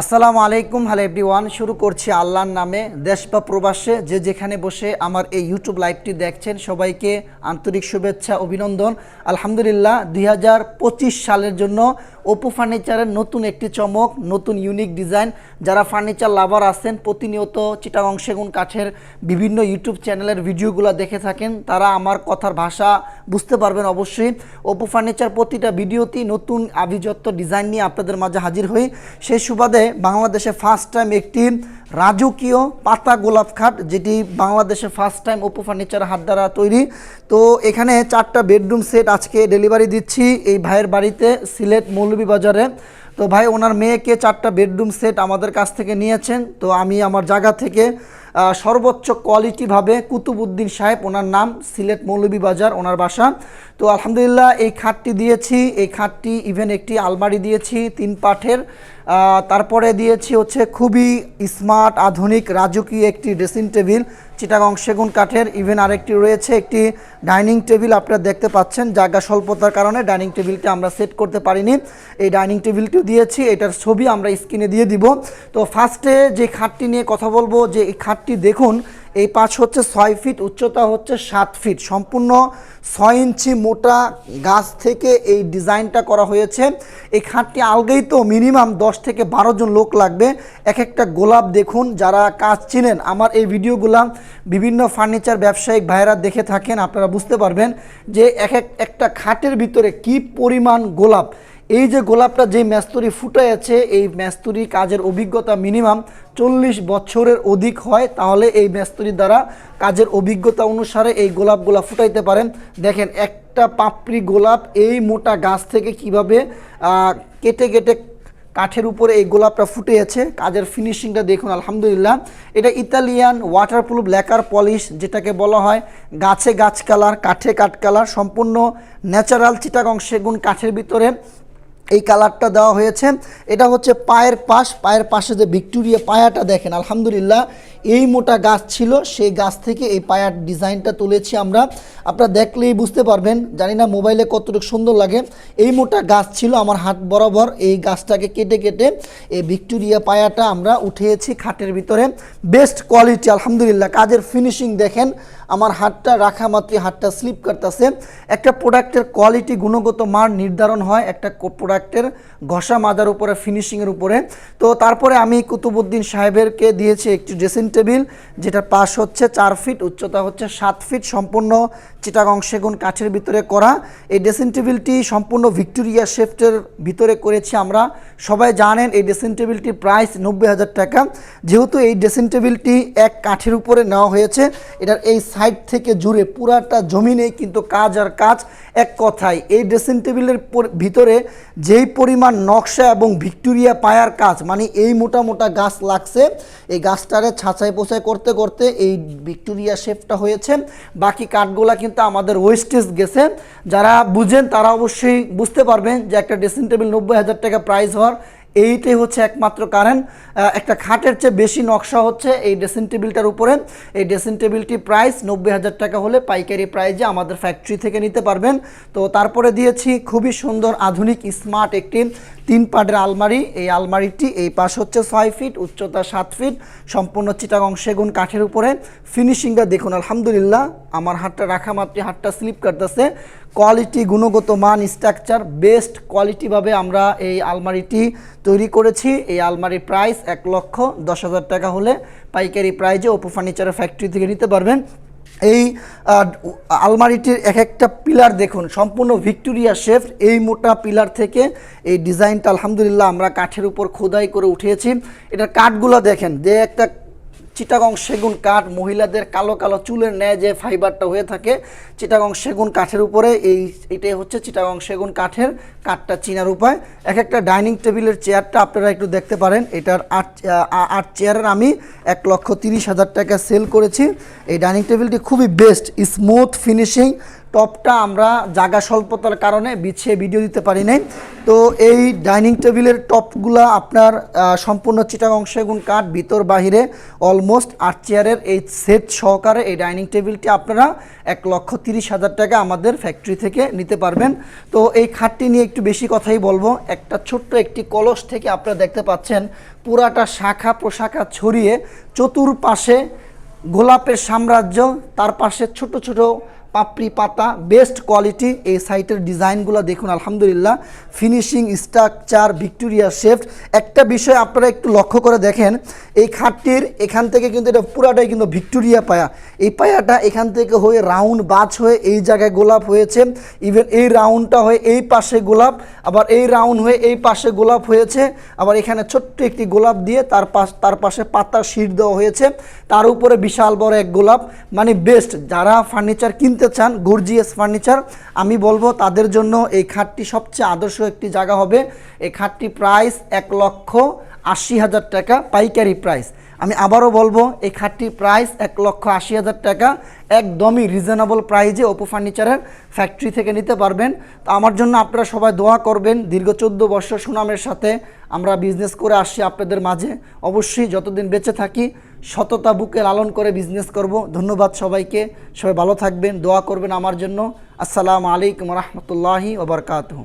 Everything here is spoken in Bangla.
আসসালামু আলাইকুম, হ্যালো এভরিওয়ান। শুরু করছি আল্লাহর নামে। দেশ বা প্রবাসে যে যেখানে বসে আমার এই ইউটিউব লাইভটি দেখছেন, সবাইকে আন্তরিক শুভেচ্ছা, অভিনন্দন। আলহামদুলিল্লাহ, দুই হাজার পঁচিশ সালের জন্য ওপো ফার্নিচারের নতুন একটি চমক, নতুন ইউনিক ডিজাইন যারা ফার্নিচার লাভার আছেন, প্রতিনিয়ত চিটাগং সেগুন কাঠের বিভিন্ন ইউটিউব চ্যানেলের ভিডিওগুলো দেখে থাকেন। তারা আমার কথার ভাষা বুঝতে পারবেন অবশ্যই। ওপো ফার্নিচার প্রতিটা ভিডিওতেই নতুন আভিজাত্য ডিজাইন নিয়ে আপনাদের মাঝে হাজির হই। সেই সুবাদে বাংলাদেশে ফার্স্ট টাইম একটি রাজকীয় পাতা গোলাপ খাট, যেটি বাংলাদেশে ফার্স্ট টাইম ওপো ফার্নিচার হাত দ্বারা তৈরি। তো এখানে চারটা বেডরুম সেট আজকে ডেলিভারি দিচ্ছি এই ভাইয়ের বাড়িতে, সিলেট মৌলভীবাজারে। তো ভাই, ওনার মেয়েকে চারটা বেডরুম সেট আমাদের কাছ থেকে নিয়েছেন। তো আমি আমার জায়গা থেকে সর্বোচ্চ কোয়ালিটিভাবে কুতুবুদ্দিন সাহেব, ওনার নাম সিলেট মৌলভীবাজার, ওনার বাসা। তো আলহামদুলিল্লাহ এই খাটটি দিয়েছি। এই খাটটি ইভেন একটি আলমারি দিয়েছি, তিন পাঠের। তারপরে দিয়েছি হচ্ছে খুবই স্মার্ট, আধুনিক, রাজকীয় একটি ড্রেসিং টেবিল, চিটাগং সেগুন কাঠের। ইভেন আরেকটি রয়েছে, একটি ডাইনিং টেবিল আপনারা দেখতে পাচ্ছেন। জায়গা স্বল্পতার কারণে ডাইনিং টেবিলটি আমরা সেট করতে পারিনি। এই ডাইনিং টেবিলটিও দিয়েছি, এটার ছবি আমরা স্ক্রিনে দিয়ে দিব। তো ফার্স্টে যে খাটটি নিয়ে কথা বলব, যে এই খাটটি দেখুন এই পাঁচ হচ্ছে ছয় ফিট, উচ্চতা হচ্ছে সাত ফিট। সম্পূর্ণ ছয় ইঞ্চি মোটা গাছ থেকে এই ডিজাইনটা করা হয়েছে। এই খাটটি আলগেই তো মিনিমাম দশ থেকে বারো জন লোক লাগবে। এক একটা গোলাপ দেখুন, যারা কাজ চিনেন। আমার এই ভিডিওগুলা বিভিন্ন ফার্নিচার ব্যবসায়িক ভাইয়েরা দেখে থাকেন, আপনারা বুঝতে পারবেন যে এক একটা খাটের ভিতরে কি পরিমাণ গোলাপ। এই যে গোলাপটা যে ম্যাস্তুরি ফুটে আছে, এই ম্যাস্তুরি কাজের অভিজ্ঞতা মিনিমাম চল্লিশ বছরের অধিক হয়, তাহলে এই ম্যাস্তুরির দ্বারা কাজের অভিজ্ঞতা অনুসারে এই গোলাপগুলা ফুটাইতে পারেন। দেখেন, একটা পাপড়ি গোলাপ এই মোটা গাছ থেকে কীভাবে কেটে কেটে কাঠের উপরে এই গোলাপটা ফুটে আছে কাজের ফিনিশিংটা দেখুন, আলহামদুলিল্লাহ। এটা ইতালিয়ান ওয়াটারপ্রুফ ল্যাকার পলিশ যেটাকে বলা হয় গাছে গাছ কালার, কাঠে কাঠ কালার, সম্পূর্ণ ন্যাচারাল চিটাগং সেগুন কাঠের ভিতরে। এই কালারটা দেওয়া হয়েছে। এটা হচ্ছে পায়ের পাশ। পায়ের পাশে যে ভিক্টোরিয়া পায়াটা দেখেন, আলহামদুলিল্লাহ এই মোটা গাছ ছিল, সেই গাছ থেকে এই পায়ার ডিজাইনটা তুলেছি আমরা। আপনারা দেখলেই বুঝতে পারবেন, জানি না মোবাইলে কতটুকু সুন্দর লাগে। এই মোটা গাছ ছিল আমার হাত বরাবর, এই গাছটাকে কেটে কেটে এই ভিক্টোরিয়া পায়াটা আমরা উঠিয়েছি খাটের ভিতরে। বেস্ট কোয়ালিটি, আলহামদুলিল্লাহ। কাজের ফিনিশিং দেখেন, আমার হাতটা রাখা মাত্রই হাতটা স্লিপ করতেছে। একটা প্রোডাক্টের কোয়ালিটি, গুণগত মান নির্ধারণ হয় একটা প্রোডাক্টের ঘষা মাজার উপরে, ফিনিশিংয়ের উপরে। তো তারপরে আমি কুতুবুদ্দিন সাহেবেরকে দিয়েছি একটি ড্রেসিং টেবিল যেটার পাশ হচ্ছে চার ফিট, উচ্চতা হচ্ছে সাত ফিট, সম্পূর্ণ চিটাগং সেগুন কাঠের ভিতরে করা। এই ড্রেসিং টেবিলটি সম্পূর্ণ ভিক্টোরিয়া শেফটের ভিতরে করেছি আমরা। সবাই জানেন এই ড্রেসিং টেবিলটির প্রাইস নব্বই হাজার টাকা। যেহেতু এই ড্রেসিং টেবিলটি এক কাঠের উপরে নেওয়া হয়েছে, এটার এই সাইড থেকে জুড়ে পুরাটা জমিনে কিন্তু কাজ আর কাজ এক কথায়। এই ড্রেসিং টেবিলের ভিতরে যেই পরিমাণ নকশা এবং ভিক্টোরিয়া পায়ার কাজ মানে এই মোটা মোটা গাছ লাগছে, এই গাছটারে ছাঁচাই পোছাই করতে করতে এই ভিক্টোরিয়া শেপটা হয়েছে বাকি কাঠগুলা কিন্তু আমাদের ওয়েস্টেজ গেছে। যারা বুঝেন তারা অবশ্যই বুঝতে পারবেন যে একটা ড্রেসিং টেবিল নব্বই হাজার টাকা প্রাইস হওয়ার এইটাই হচ্ছে একমাত্র কারণ একটা খাটের চেয়ে বেশি নকশা হচ্ছে এই ড্রেসিং টেবিলটার উপরে। এই ড্রেসিং টেবিলটি প্রাইস নব্বই হাজার টাকা হলে পাইকারি প্রাইজে আমাদের ফ্যাক্টরি থেকে নিতে পারবেন। তো তারপরে দিয়েছি খুবই সুন্দর, আধুনিক স্মার্ট একটি তিন পাটের আলমারি, এই আলমারিটি এই পাশ হচ্ছে ছয় ফিট, উচ্চতা সাত ফিট, সম্পূর্ণ চিটাগং সেগুন কাঠের উপরে। ফিনিশিংটা দেখুন, আলহামদুলিল্লাহ, আমার হাতটা রাখা মাত্রই, হাতটা স্লিপ করতেছে কোয়ালিটি গুণগত মান স্ট্রাকচার বেস্ট কোয়ালিটিভাবে আমরা এই আলমারিটি তৈরি করেছি। এই আলমারির প্রাইস এক লক্ষ দশ হাজার টাকা হলে পাইকারি প্রাইজে ওপো ফার্নিচারের ফ্যাক্টরি থেকে নিতে পারবেন। এই আলমারিটির এক একটা পিলার দেখুন, সম্পূর্ণ ভিক্টোরিয়া শেফ এই মোটা পিলার থেকে এই ডিজাইনটা আলহামদুলিল্লাহ আমরা কাঠের উপর খোদাই করে উঠিয়েছি। এটার কাঠগুলো দেখেন, যে একটা চিটাগং সেগুন কাঠ মহিলাদের কালো কালো চুলের ন্যায় যে ফাইবারটা হয়ে থাকে, চিটাগং সেগুন কাঠের উপরে এই, এটাই হচ্ছে চিটাগং সেগুন কাঠের কাঠটা চিনার উপায়। এক একটা ডাইনিং টেবিলের চেয়ারটা আপনারা একটু দেখতে পারেন, এটার আট আট চেয়ারের আমি এক লক্ষ তিরিশ হাজার টাকা সেল করেছি। এই ডাইনিং টেবিলটি খুবই বেস্ট, স্মুথ ফিনিশিং টপটা আমরা জায়গা স্বল্পতার কারণে বিছিয়ে ভিডিও দিতে পারি নাই। তো এই ডাইনিং টেবিলের টপগুলা আপনার সম্পূর্ণ চিটাগং সেগুন কাঠ, ভিতর বাহিরে অলমোস্ট আট চেয়ারের এই সেট সহকারে এই ডাইনিং টেবিলটি আপনারা এক লক্ষ তিরিশ হাজার টাকা আমাদের ফ্যাক্টরি থেকে নিতে পারবেন। তো এই খাটটি নিয়ে একটু বেশি কথাই বলব। একটা ছোট্ট একটি কলস থেকে আপনারা দেখতে পাচ্ছেন, পুরাটা শাখা প্রশাখা ছড়িয়ে চতুর্পাশে গোলাপের সাম্রাজ্য, তার পাশে ছোট ছোট পাপড়ি পাতা বেস্ট কোয়ালিটি এই সাইটের ডিজাইনগুলো দেখুন, আলহামদুলিল্লাহ। ফিনিশিং স্ট্রাকচার ভিক্টোরিয়া শেফট একটা বিষয় আপনারা একটু লক্ষ্য করে দেখেন, এই খাটটির এখান থেকে কিন্তু এটা পুরাটাই কিন্তু ভিক্টোরিয়া পায়া। এই পায়াটা এখান থেকে হয়ে রাউন্ড বাছ হয়ে এই জায়গায় গোলাপ হয়েছে। ইভেন এই রাউন্ডটা হয়ে এই পাশে গোলাপ। আবার এই রাউন্ড হয়ে এই পাশে গোলাপ হয়েছে। আবার এখানে ছোট্ট একটি গোলাপ দিয়ে তার পাশ, তার পাশে পাতা শিট দেওয়া হয়েছে। তার উপরে বিশাল বড় এক গোলাপ। মানে বেস্ট যারা ফার্নিচার কিনতে চান গর্জিয়াস ফার্নিচার আমি বলব তাদের জন্য এই খাটটি সবচেয়ে আদর্শ একটি জায়গা হবে। এই খাটটি প্রাইস এক লক্ষ আশি হাজার টাকা, পাইকারি প্রাইস আমি আবারও বলব, এই খাটটির প্রাইস এক লক্ষ আশি হাজার টাকা, একদমই রিজনেবল প্রাইজে ওপো ফার্নিচারের ফ্যাক্টরি থেকে নিতে পারবেন। তো আমার জন্য আপনারা সবাই দোয়া করবেন, দীর্ঘ চোদ্দ বছর সুনামের সাথে আমরা বিজনেস করে আসছি আপনাদের মাঝে। অবশ্যই যতদিন বেঁচে থাকি, সততা বুকে লালন করে বিজনেস করব। ধন্যবাদ সবাইকে, সবাই ভালো থাকবেন, দোয়া করবেন আমার জন্য। আসসালামু আলাইকুম রহমতুল্লাহি ওবরকাতহ